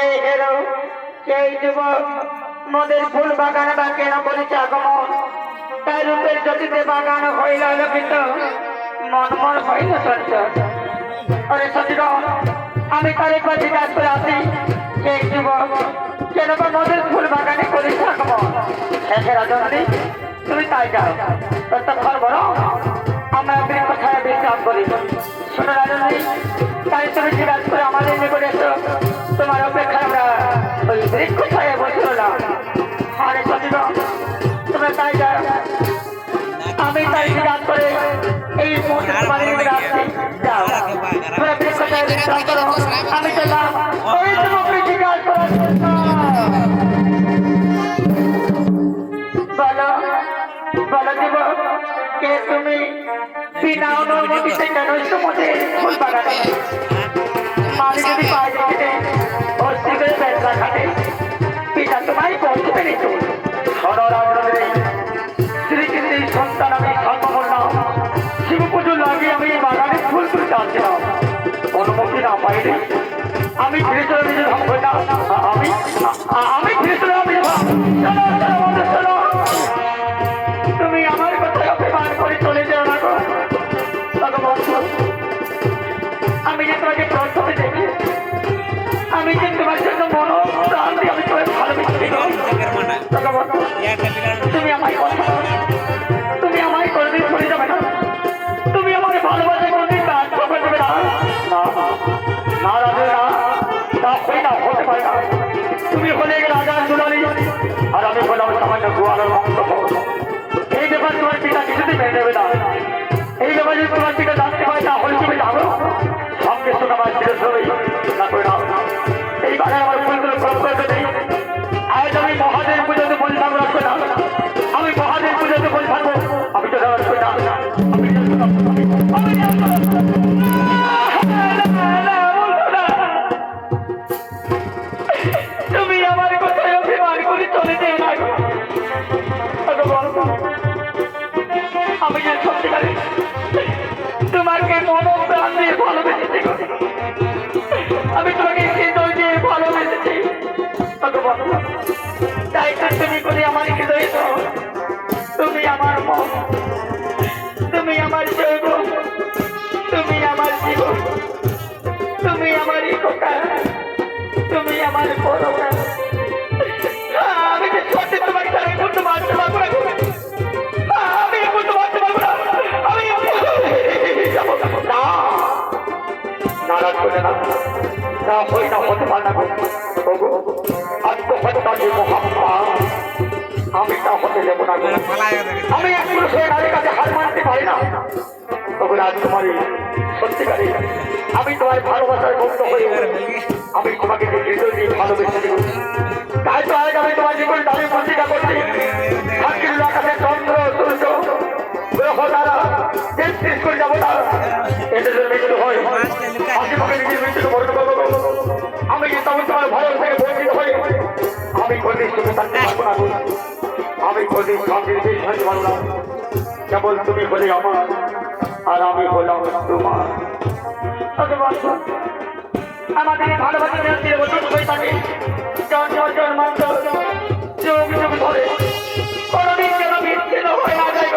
এই হেরো সেই যুবক, নদের ফুল বাগানে বা কেন করেছে আগমন তাই রূপের জ্যোতিতে বাগান হইল আলোকিত। মন মন হইল সঞ্চয় আরে সচিব আমি তার একবার জিজ্ঞাসা করে আসি সেই যুবক, কেন বা নদের ফুল বাগানে করেছে আগমন হ্যাঁ রাজনী তুমি তাই যাও। ততক্ষণ বলো আমরা বৃক্ষ ছায়া বিশ্রাম করি? শোনো রাজনী তাই তুমি জিজ্ঞাসা করে আমাদের নিকট এসো। তোমার অপেক্ষা আমরা ওই বৃক্ষ ছায়া বসে হলাম আরে সচিব তোমরা তাই যাও আমি তাই জিজ্ঞাসা করে এই মুহূর্তে নিকট আসছি যাও তোমরা বৃক্ষ ছায়া বিশ্রাম করো। আমি চললাম। ওই তোমাকে জিজ্ঞাসা করার জন্য। বলো বলো দিব কে তুমি? বিনা অনুমতিতে কেন সমুদ্রে ফুল বাগানে? মামি যদি পায়ে রেখে ভর্তি করে ব্যবসা খাটে পিতা তোমায় বলতে পেরেছ সররাবণে শ্রীকৃষ্ণের সন্তান আমি জন্ম করলাম শিব পুজো লাগিয়ে আমি বাগানে ফুল তুলতে আসছিলাম অনুমতি না পাইলে আমি ফিরে চলে নিজের আমি আমি ফিরে চলে আমি তুমি আমায় দেবে তোমার পিতা কিছুতেই মেনে নেবে যদি তোমার পিতা জানতে না তুমি যাব সঙ্গে সঙ্গে আমার ছেলে সবাই না করে না। এই আমার আমি যে সত্যিকারে তোমাকে মন প্রাণ দিয়ে ভালোবেসেছি। আমি তোমাকে হৃদয় দিয়ে ভালোবেসেছি ভগবান তাই তো তুমি করে আমার হৃদয় দাও। তুমি আমার মন, তুমি আমার জৈব, তুমি আমার জীবন তুমি আমার কথা তুমি আমার করোনা না হই না। ওগো আত্মহত্যা যে মহাপ্পা আমি তা হতে দেবো না। আমি এক পুরুষের নারীর কাছে হার মানতে পারি না। তবে রাজকুমারী সত্যিকারী আমি তোমার ভালোবাসার মুক্ত হয়ে আমি তোমাকে হৃদয় দিয়ে ভালোবেসে দেবো তাই তো আজ আমি তোমার জীবন দাবি পত্রিকা করছি। আকাশে চন্দ্র সূর্য গ্রহ দ্বারা তেত্রিশ করে যাব এতে যদি মৃত্যু হয় আশেপাশে নিজের মৃত্যুকে বর্ণ করব আমি যে তখন তোমার ভালোবাসাকে বঞ্চিত হই আমি কোনদিন সুখে থাকতে পারব না। আমি কোনদিন শান্তির দেশ হতে পারব না কেবল তুমি হলে আমার আর আমি হলাম তোমার আমাদের ভালোবাসা নিয়ে অতীত হয়ে থাকে যুগ যুগ ধরে কোনদিন যেন বিচ্ছিন্ন হয়ে না যায়।